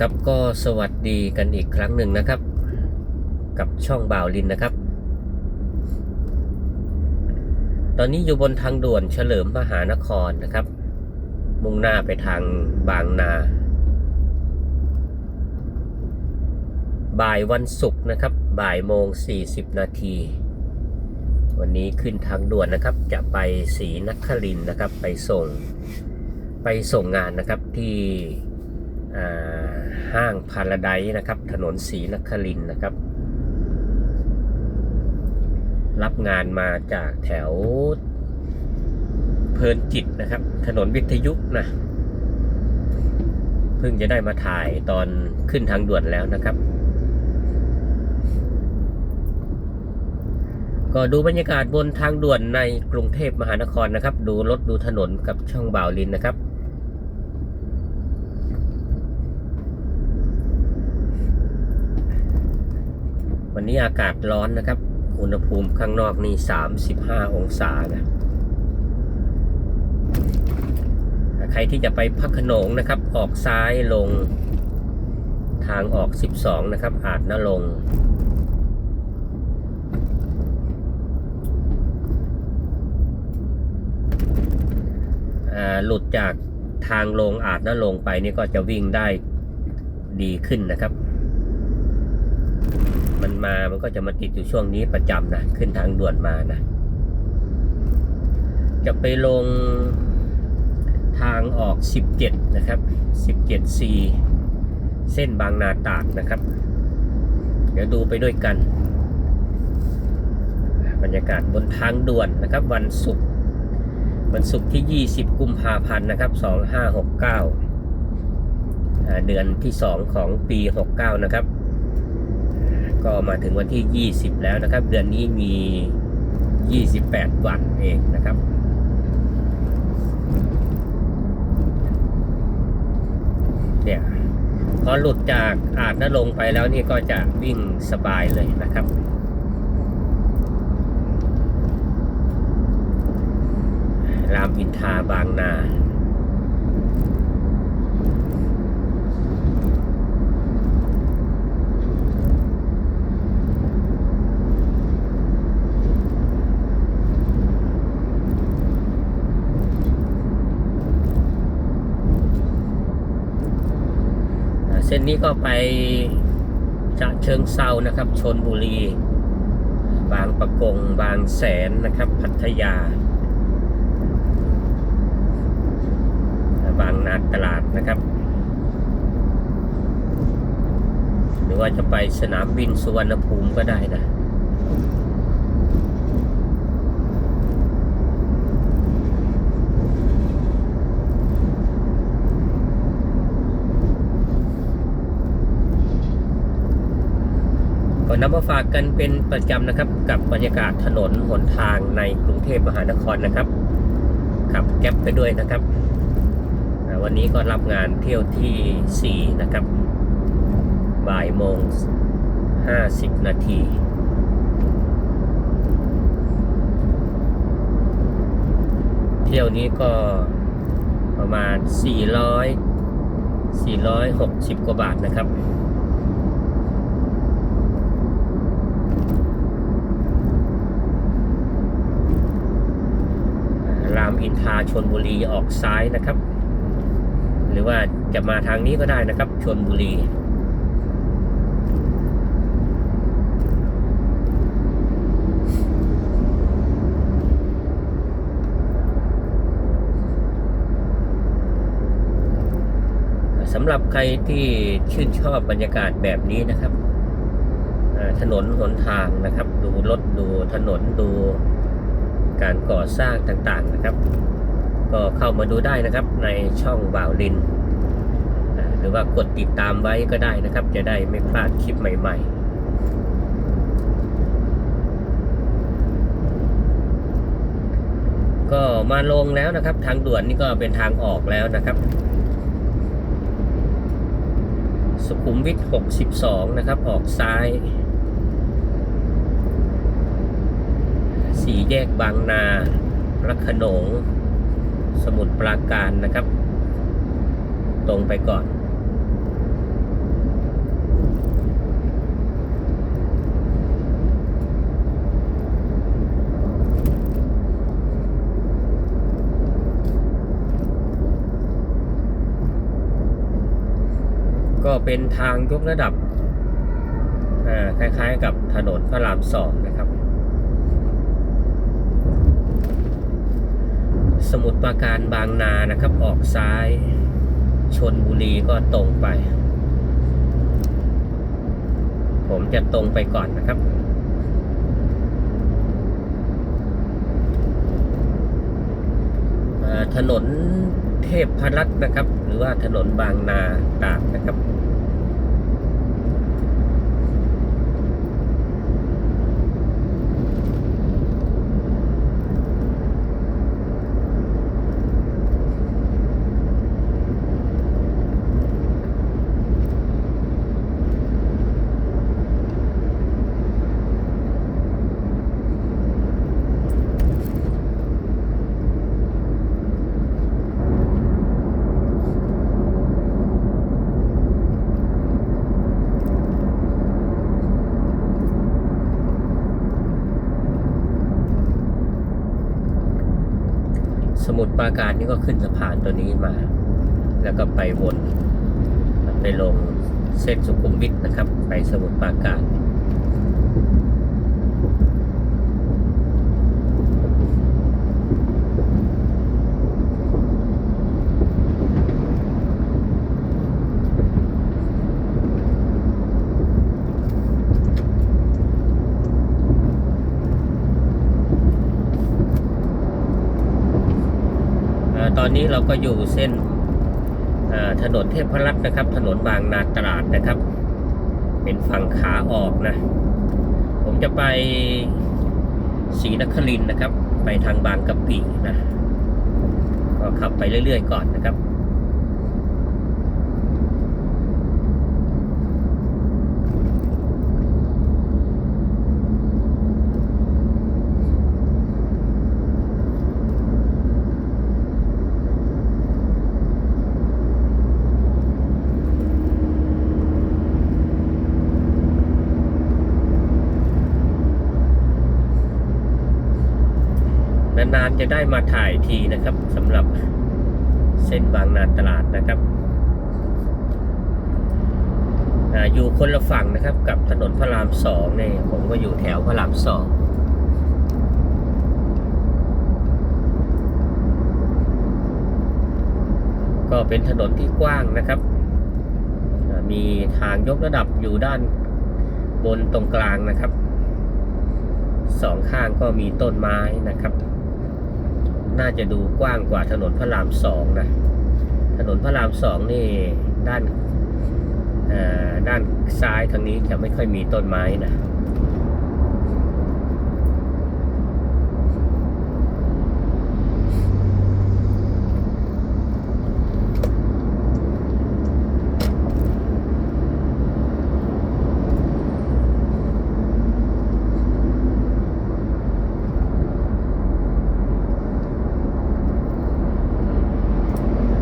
ครับก็สวัสดีกันอีกครั้งหนึ่งนะครับ กับช่องบ่าวลินนะครับ ตอนนี้อยู่บนทางด่วนเฉลิมมหานครนะครับ มุ่งหน้าไปทางบางนา บ่ายวันศุกร์นะครับ บ่ายโมง40 นาที วันนี้ขึ้นทางด่วนนะครับ จะไปศรีนครินนะครับ ไปส่ง ไปส่งงานนะครับที่ ห้างพาราไดซ์นะครับ ถนนศรีนครินนะครับ รับงานมาจากแถวเพลินจิตนะครับ ถนนวิทยุนะเพิ่งจะได้มาถ่ายตอนขึ้นทางด่วนแล้วนะครับ ก็ดูบรรยากาศบนทางด่วนในกรุงเทพมหานครนะครับ ดูรถดูถนนกับช่องบ่าวลินนะครับ วันนี้อากาศร้อนนะครับ อุณหภูมิข้างนอกนี่35 องศานะใครที่จะไปพักขนงนะครับ ออกซ้ายลงทางออก 12 นะครับ อาจนลง หลุดจากทางลงอาจนะลงไปนี่ก็จะวิ่งได้ดีขึ้นนะครับ มันมา มันก็จะมาติดอยู่ช่วงนี้ประจำนะ ขึ้นทางด่วนมานะ จะไปลงทางออก 17 นะครับ 17C เส้นบางนาตราดนะครับ เดี๋ยวดูไปด้วยกัน บรรยากาศบนทางด่วนนะครับ วันศุกร์วันศุกร์ที่ 20 กุมภาพันธ์นะครับ 2569 เดือนที่ 2 ของปี 69 นะครับ ก็มาถึงวันที่ 20 แล้วนะครับ เดือนนี้มี 28 วันเองนะครับเนี่ยพอหลุดจากอาจนลงไปแล้วนี่ก็จะวิ่งสบายเลยนะครับรามอินทราบางนา นนี้ก็ไปจะเชิงเซานะครับ ชนบุรี บางประกง บางแสนนะครับ พัทยา บางนาตลาดนะครับ หรือว่าจะไปสนามบินสุวรรณภูมิก็ได้นะ ก็นำมาฝากกันเป็นประจำนะครับ กับบรรยากาศถนนหนทางในกรุงเทพมหานครนะครับขับแก๊ปไปด้วยนะครับ วันนี้ก็รับงานเที่ยวที่ 4 นะครับบ่ายโมง 50 นาทีเที่ยวนี้ก็ประมาณ 400 460 กว่าบาทนะครับ ราม อินทราชนบุรีออกซ้ายนะครับ หรือว่าจะมาทางนี้ก็ได้นะครับชนบุรีสำหรับใครที่ชื่นชอบบรรยากาศแบบนี้นะครับ ถนนหนทางนะครับ ดูรถดูถนนดู การก่อสร้างต่างๆนะครับ ก็เข้ามาดูได้นะครับในช่องบ่าวลิน หรือว่ากดติดตามไว้ก็ได้นะครับ จะได้ไม่พลาดคลิปใหม่ ๆก็มาลงแล้วนะครับ ทางด่วนนี่ก็เป็นทางออกแล้วนะครับ สุขุมวิท 62 นะครับ ออกซ้าย สี่แยกบางนา พระขนง สมุทรปราการนะครับ ตรงไปก่อนก็เป็นทางยกระดับคล้ายๆกับถนนพระรามสองนะ สมุทรปราการบางนานะครับ ออกซ้ายชนบุรีก็ตรงไป ผมจะตรงไปก่อนนะครับ ถนนเทพพรัตน์นะครับ หรือว่าถนนบางนาตากนะครับ ส มุทรปราการนี่ก็ขึ้นสะพานตัวนี้มา แล้วก็ไปวน ไปลงเส้นสุขุมวิทนะครับ ไปสมุทรปราการ นนี้เราก็อยู่เส้นถนนเทพรัตน์นะครับ ถนนบางนาตราดนะครับ เป็นฝั่งขาออกนะ ผมจะไปศรีนครินทร์นะครับ ไปทางบางกะปินะ ก็ขับไปเรื่อยๆก่อนนะครับ จะได้มาถ่ายทีนะครับสำหรับเส้นบางนาตลาดนะครับออยู่คนละฝั่งนะครับกับถนนพระรามสองเนี่ยผมก็อยู่แถวพระรามสองก็เป็นถนนที่กว้างนะครับ มีทางยกระดับอยู่ด้านบนตรงกลางนะครับ สองข้างก็มีต้นไม้นะครับ น่าจะดูกว้างกว่าถนนพระรามสองนะ ถนนพระรามสองนี่ด้านด้านซ้ายทางนี้จะไม่ค่อยมีต้นไม้นะ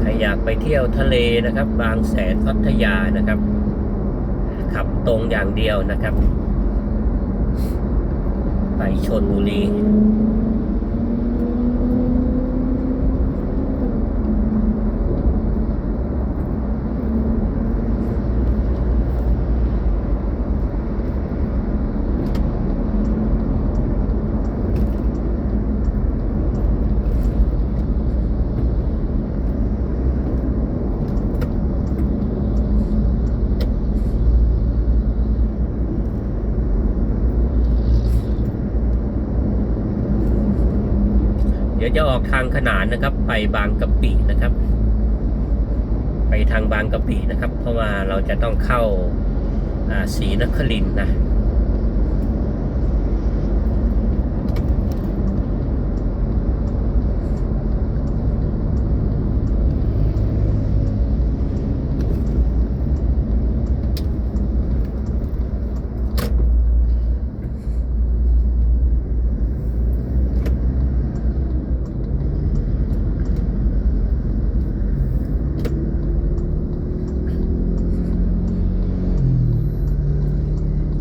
ใครอยากไป เที่ยวทะเลนะครับ บางแสนพัทยานะครับ ขับตรงอย่างเดียวนะครับ ไปชนบุรี ดี๋ยวจะออกทางขนานนะครับ ไปบางกะปินะครับ ไปทางบางกะปินะครับ เพราะว่าเราจะต้องเข้าอ่าศรีนครินนะ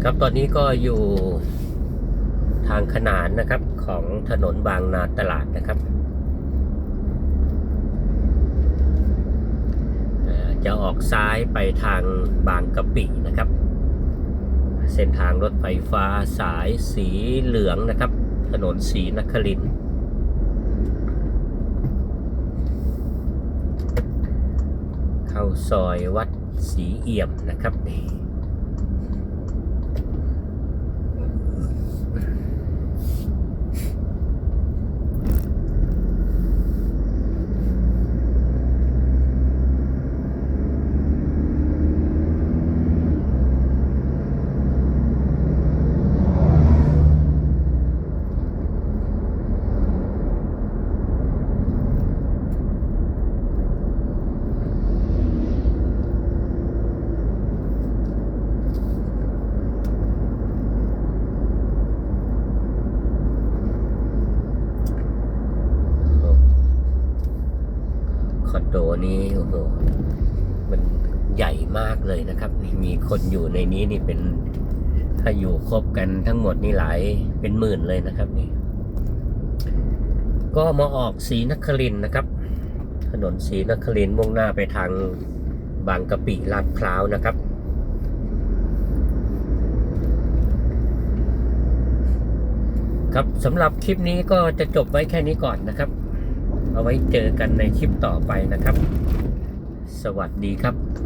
ครับตอนนี้ก็อยู่ทางขนานนะครับของถนนบางนาตลาดนะครับ จะออกซ้ายไปทางบางกะปินะครับ เส้นทางรถไฟฟ้าสายสีเหลืองนะครับ ถนนสีนครินเข้าซอยวัดสีเอี่ยมนะครับ นี่คอนโดนี้โอ้โหมันใหญ่มากเลยนะครับนี่มีคนอยู่ในนี้นี่เป็นถ้าอยู่ครบกันทั้งหมดนี่หลายเป็นหมื่นเลยนะครับนี่ ก็มาออกสีนครินนะครับ ถนนสีนครินมุ่งหน้าไปทางบางกะปิลาดพร้าวนะครับครับสำหรับคลิปนี้ก็จะจบไว้แค่นี้ก่อนนะครับ เอาไว้เจอกันในคลิปต่อไปนะครับ สวัสดีครับ